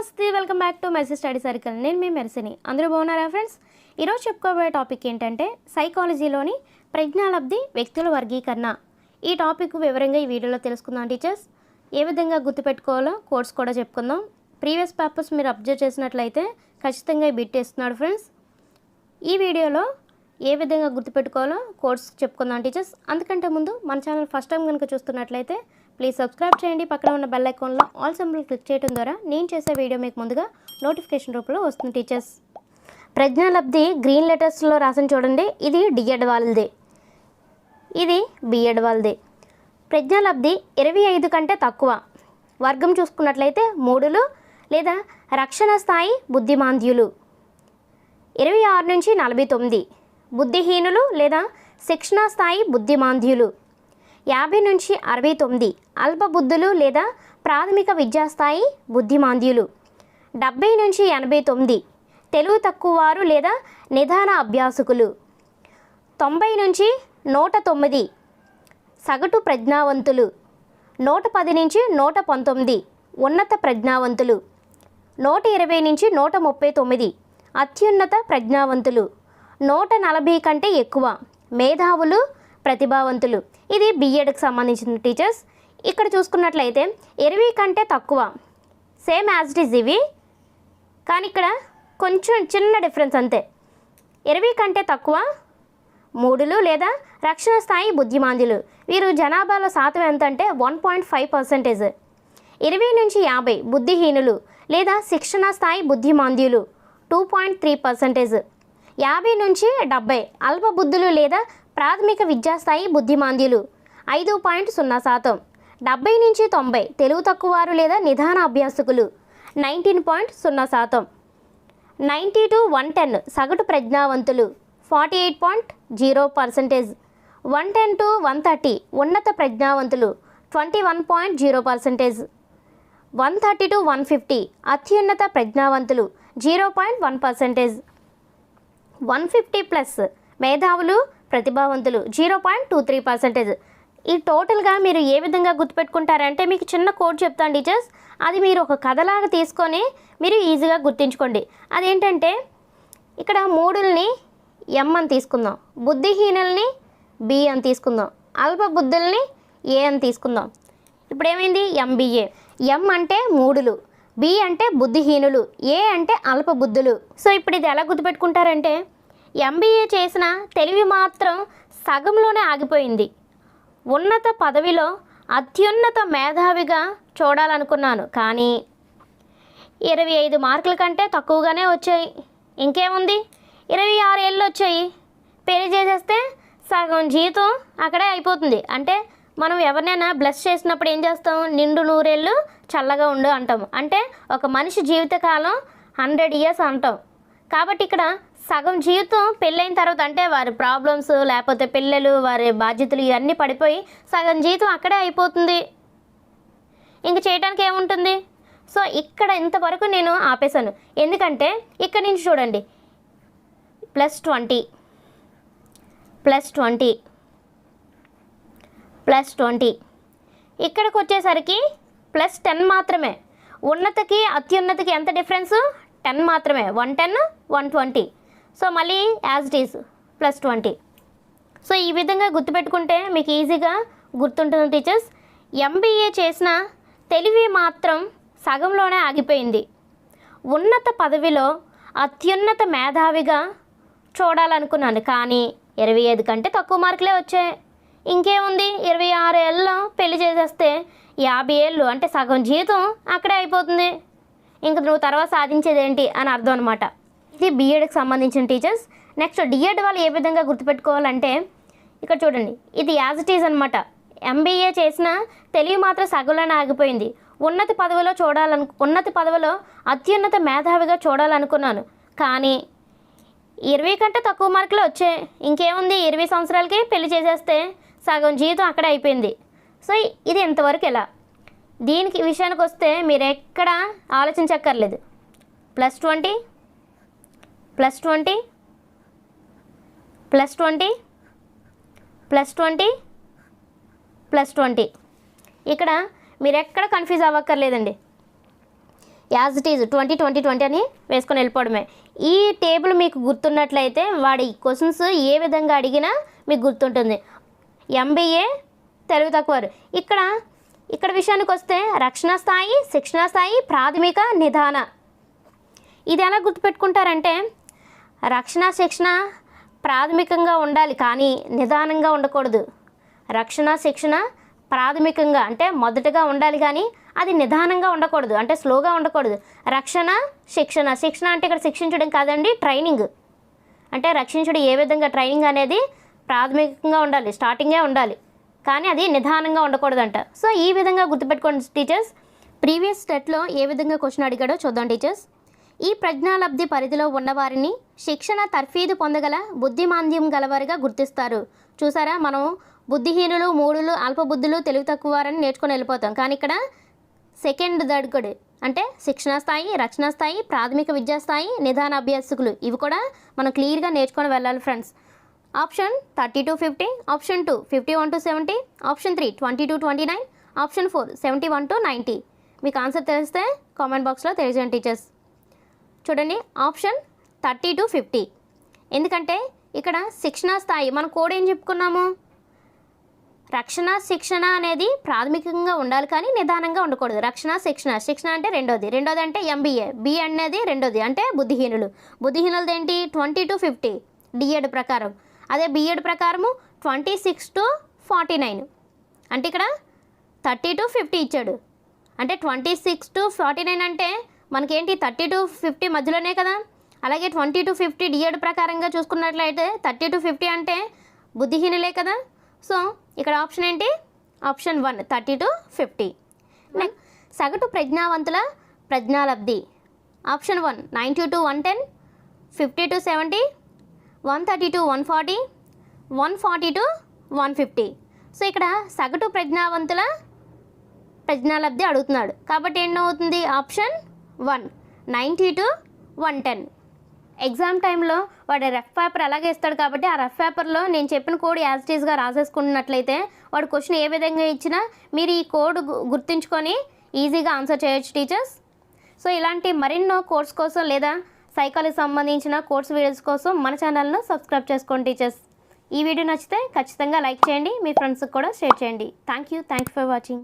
నమస్తే welcome back to Mercy study circle నేను మీ మెర్సిని అందరూ బాగున్నారా ఫ్రెండ్స్ ఈరోజు చెప్పుకోబోయే టాపిక్ ఏంటంటే సైకాలజీలోని ప్రజ్ఞాలబ్ధి వ్యక్తుల వర్గీకరణ. ఈ టాపిక్ వివరంగా ఈ వీడియోలో తెలుసుకుందాం టీచర్స్ ఏ విధంగా గుర్తుపెట్టుకోవాలో కోర్స్ కూడా చెప్పుకుందాం. ప్రీవియస్ పేపర్స్ మీరు అబ్జర్వ్ చేసినట్లయితే ఖచ్చితంగా బిట్ వేస్తున్నాడు ఫ్రెండ్స్ ఈ వీడియోలో ఏ విధంగా గుర్తుపెట్టుకోవాలో కోర్స్ చెప్పుకుందాం టీచర్స్ అందుకంటే ముందు మన ఛానల్ ఫస్ట్ టైం కనుక చూస్తున్నట్లయితే ప్లీజ్ సబ్స్క్రైబ్ చేయండి. పక్కన ఉన్న బెల్ ఐకాన్లో ఆల్ సింబల్ క్లిక్ చేయడం ద్వారా నేను చేసే వీడియో మీకు ముందుగా నోటిఫికేషన్ రూపంలో వస్తుంది టీచర్స్ ప్రజ్ఞాలబ్ధి గ్రీన్ లెటర్స్లో రాసిన చూడండి. ఇది డిఎడ్ వాళ్ళది. ఇది బిఎడ్ వాళ్ళది. ప్రజ్ఞాలబ్ధి ఇరవై ఐదు కంటే తక్కువ. వర్గం చూసుకున్నట్లయితే మూడులు లేదా రక్షణ స్థాయి బుద్ధిమాంద్యులు. ఇరవై ఆరు నుంచి నలభై తొమ్మిది. బుద్ధిహీనులు లేదా శిక్షణా స్థాయి బుద్ధిమాంద్యులు. యాభై నుంచి అరవై తొమ్మిది. అల్పబుద్ధులు లేదా ప్రాథమిక విద్యాస్థాయి బుద్ధిమాంద్యులు. డెబ్బై నుంచి ఎనభై తొమ్మిది. తెలుగు తక్కువ వారు లేదా నిదాన అభ్యాసకులు. తొంభై నుంచి నూట తొమ్మిది. సగటు ప్రజ్ఞావంతులు. నూట పది నుంచి నూట పంతొమ్మిది. ఉన్నత ప్రజ్ఞావంతులు. నూట ఇరవై నుంచి నూట ముప్పై తొమ్మిది. అత్యున్నత ప్రజ్ఞావంతులు. నూట నలభై కంటే ఎక్కువ. మేధావులు ప్రతిభావంతులు. ఇది బిఎడ్కి సంబంధించిన టీచర్స్. ఇక్కడ చూసుకున్నట్లయితే ఇరవై కంటే తక్కువ. సేమ్ యాజ్ ఇట్ ఈజ్ ఇవి. కానీ ఇక్కడ కొంచెం చిన్న డిఫరెన్స్ అంతే. ఇరవై కంటే తక్కువ మూడులు లేదా రక్షణ స్థాయి బుద్ధిమాంద్యులు. వీరు జనాభాలో శాతం ఎంత అంటే వన్ పాయింట్ ఫైవ్ పర్సెంటేజ్ ఇరవై నుంచి యాభై బుద్ధిహీనులు లేదా శిక్షణ స్థాయి బుద్ధిమాంద్యులు టూ పాయింట్ త్రీ పర్సెంటేజ్ యాభై నుంచి డెబ్బై అల్ప బుద్ధులు లేదా ప్రాథమిక విద్యాస్థాయి బుద్ధిమాంద్యులు ఐదు పాయింట్ సున్నా శాతం. డెబ్బై నుంచి తొంభై తెలుగు తక్కువవారు లేదా నిదాన అభ్యాసకులు. నైన్టీన్ పాయింట్ సున్నా శాతం. నైంటీ టు వన్ టెన్ సగటు ప్రజ్ఞావంతులు. Forty eight point zero percentage. One ten to one thirty ఉన్నత ప్రజ్ఞావంతులు. Twenty one point zero percentage. One thirty to one fifty అత్యున్నత ప్రజ్ఞావంతులు. Zero point one percentage. One fifty plus మేధావులు ప్రతిభావంతులు. Zero point two three percentage. ఈ టోటల్గా మీరు ఏ విధంగా గుర్తుపెట్టుకుంటారంటే మీకు చిన్న కోడ్ చెప్తాను టీచర్స్. అది మీరు ఒక కథలాగా తీసుకొని మీరు ఈజీగా గుర్తుంచుకోండి. అదేంటంటే ఇక్కడ మూడుల్ని ఎం అని తీసుకుందాం. బుద్ధిహీనుల్ని బి అని తీసుకుందాం. అల్ప బుద్ధుల్ని ఏ అని తీసుకుందాం. ఇప్పుడు ఏమైంది ఎంబీఏ ఎం అంటే మూడులు. బి అంటే బుద్ధిహీనులు. ఏ అంటే అల్ప బుద్ధులు సో ఇప్పుడు ఇది ఎలా గుర్తుపెట్టుకుంటారంటే ఎంబీఏ చేసిన తెలివి మాత్రం సగంలోనే ఆగిపోయింది. ఉన్నత పదవిలో అత్యున్నత మేధావిగా చూడాలనుకున్నాను. కానీ ఇరవై ఐదు మార్కుల కంటే తక్కువగానే వచ్చాయి. ఇంకేముంది? ఇరవై ఆరు ఏళ్ళు వచ్చాయి. పెళ్ళి చేసేస్తే సగం జీతం అక్కడే అయిపోతుంది. అంటే మనం ఎవరినైనా బ్లెస్ చేసినప్పుడు ఏం చేస్తాం? నిండు నూరేళ్ళు చల్లగా ఉండు అంటాం. అంటే ఒక మనిషి జీవితకాలం హండ్రెడ్ ఇయర్స్ అంటాం. కాబట్టి ఇక్కడ సగం జీవితం పెళ్ళైన తర్వాత అంటే వారి ప్రాబ్లమ్స్ లేకపోతే పిల్లలు వారి బాధ్యతలు ఇవన్నీ పడిపోయి సగం జీవితం అక్కడే అయిపోతుంది. ఇంక చేయడానికి ఏముంటుంది? సో ఇక్కడ ఇంతవరకు నేను ఆపేశాను. ఎందుకంటే ఇక్కడ నుంచి చూడండి. Plus twenty plus twenty plus twenty ఇక్కడికి వచ్చేసరికి ప్లస్ టెన్ మాత్రమే. ఉన్నతకి అత్యున్నతికి ఎంత డిఫరెన్స్ టెన్ మాత్రమే. One ten one twenty so మళ్ళీ as it is plus twenty so ఈ విధంగా గుర్తుపెట్టుకుంటే మీకు ఈజీగా గుర్తుంటుంది టీచర్స్ ఎంబీఏ చేసిన తెలివి మాత్రం సగంలోనే ఆగిపోయింది. ఉన్నత పదవిలో అత్యున్నత మేధావిగా చూడాలనుకున్నాను. కానీ ఇరవై ఐదు కంటే తక్కువ మార్కులే వచ్చాయి. ఇంకేముంది? ఇరవై ఆరు ఏళ్ళలో పెళ్ళి చేసేస్తే యాభై ఏళ్ళు అంటే సగం జీతం అక్కడే అయిపోతుంది. ఇంక నువ్వు తర్వాత సాధించేది ఏంటి అని అర్థం అనమాట ఇది బీఎడ్కి సంబంధించిన టీచర్స్ నెక్స్ట్ డిఎడ్ వాళ్ళు ఏ విధంగా గుర్తుపెట్టుకోవాలంటే ఇక్కడ చూడండి. ఇది యాజ్ ఇట్ ఈజ్ అనమాట ఎంబీఏ చేసిన తెలివి మాత్రం సగంలోనే ఆగిపోయింది. ఉన్నత పదవిలో చూడాలను ఉన్నత పదవిలో అత్యున్నత మేధావిగా చూడాలనుకున్నాను. కానీ ఇరవై కంటే తక్కువ మార్కులు వచ్చే ఇంకేముంది ఇరవై సంవత్సరాలకి పెళ్ళి చేసేస్తే సగం జీవితం అక్కడే అయిపోయింది. సో ఇది ఎంతవరకు ఎలా? దీనికి విషయానికి వస్తే మీరు ఎక్కడ ఆలోచించక్కర్లేదు. Plus twenty plus twenty plus twenty plus twenty plus twenty. ఇక్కడ మీరు ఎక్కడ confuse అవ్వక్కర్లేదండి. As it is twenty twenty twenty అని వేసుకొని వెళ్ళిపోవడమే. ఈ టేబుల్ మీకు గుర్తున్నట్లయితే వాడి క్వశ్చన్స్ ఏ విధంగా అడిగినా మీకు గుర్తుంటుంది. ఎంబీఏ తెలుగు తక్కువ ఇక్కడ ఇక్కడ విషయానికి వస్తే రక్షణ స్థాయి శిక్షణ స్థాయి ప్రాథమిక నిదాన. ఇది ఎలా గుర్తుపెట్టుకుంటారంటే రక్షణ శిక్షణ ప్రాథమికంగా ఉండాలి కానీ నిదానంగా ఉండకూడదు. రక్షణ శిక్షణ ప్రాథమికంగా అంటే మొదటగా ఉండాలి కానీ అది నిదానంగా ఉండకూడదు. అంటే స్లోగా ఉండకూడదు. రక్షణ శిక్షణ. శిక్షణ అంటే ఇక్కడ శిక్షించడం కాదండి ట్రైనింగ్. అంటే రక్షించడం ఏ విధంగా? ట్రైనింగ్ అనేది ప్రాథమికంగా ఉండాలి స్టార్టింగే ఉండాలి. కానీ అది నిదానంగా ఉండకూడదంట. సో ఈ విధంగా గుర్తుపెట్టుకోండి టీచర్స్. ప్రీవియస్ స్టెట్లో ఏ విధంగా క్వశ్చన్ అడిగాడో చూద్దాం టీచర్స్. ఈ ప్రజ్ఞాలబ్ధి పరిధిలో ఉన్నవారిని శిక్షణ తర్ఫీదు పొందగల బుద్ధిమాంద్యం గలవారిగా గుర్తిస్తారు. చూసారా? మనం బుద్ధిహీనులు మూడులు అల్పబుద్ధులు తెలివి తక్కువ వారని నేర్చుకొని వెళ్ళిపోతాం. కానీ ఇక్కడ సెకండ్ దడుకుడు అంటే శిక్షణ స్థాయి రక్షణ స్థాయి ప్రాథమిక విద్యా స్థాయి నిదాన అభ్యాసకులు. ఇవి కూడా మనం క్లియర్గా నేర్చుకొని వెళ్ళాలి friends. Option thirty to fifty option two fifty one to seventy option three twenty to twenty nine option four seventy one to ninety. మీకు ఆన్సర్ తెలిస్తే కామెంట్ బాక్స్లో తెలియజేయండి టీచర్స్. చూడండి. ఆప్షన్ థర్టీ టు ఫిఫ్టీ ఎందుకంటే ఇక్కడ శిక్షణ స్థాయి మన కోడ్ ఏం చెప్పుకున్నాము? రక్షణ శిక్షణ అనేది ప్రాథమికంగా ఉండాలి కానీ నిదానంగా ఉండకూడదు. రక్షణ శిక్షణ. శిక్షణ అంటే రెండోది. రెండోది అంటే ఎంబీఏ బి అనేది రెండోది. అంటే బుద్ధిహీనులు. బుద్ధిహీనులది ఏంటి? ట్వంటీ టు ఫిఫ్టీ డిఎడ్ ప్రకారం. అదే బిఎడ్ ప్రకారము twenty six to forty nine అంటే ఇక్కడ థర్టీ టు ఫిఫ్టీ ఇచ్చాడు. అంటే twenty six to forty nine అంటే మనకేంటి థర్టీ టు ఫిఫ్టీ మధ్యలోనే కదా? అలాగే ట్వంటీ టు ఫిఫ్టీ డిఎడ్ ప్రకారంగా చూసుకున్నట్లయితే థర్టీ టు ఫిఫ్టీ అంటే బుద్ధిహీనులే కదా? సో ఇక్కడ ఆప్షన్ ఏంటి? Option one thirty to fifty. సగటు ప్రజ్ఞావంతుల ప్రజ్ఞాలబ్ధి. Option one ninety to one ten fifty to seventy one thirty to one forty one forty to one fifty. So ఇక్కడ సగటు ప్రజ్ఞావంతుల ప్రజ్ఞాలబ్ధి అడుగుతున్నాడు. కాబట్టి ఏంటవుతుంది option one. Ninety to one ten. Exam టైంలో వాడు రఫ్ పేపర్ అలాగే ఇస్తాడు కాబట్టి ఆ రఫ్ పేపర్లో నేను చెప్పిన కోడ్ యాజ్ టీజ్గా రాసేసుకున్నట్లయితే వాడు క్వశ్చన్ ఏ విధంగా ఇచ్చినా మీరు ఈ కోడ్ గుర్తుంచుకొని ఈజీగా ఆన్సర్ చేయొచ్చు టీచర్స్. సో ఇలాంటి మరెన్నో కోర్స్ కోసం లేదా సైకాలజీ సంబంధించిన కోర్స్ వీడియోస్ కోసం మన ఛానల్ను సబ్స్క్రైబ్ చేసుకోండి టీచర్స్. ఈ వీడియో నచ్చితే ఖచ్చితంగా లైక్ చేయండి మీ ఫ్రెండ్స్కి కూడా షేర్ చేయండి. Thank you thank for watching.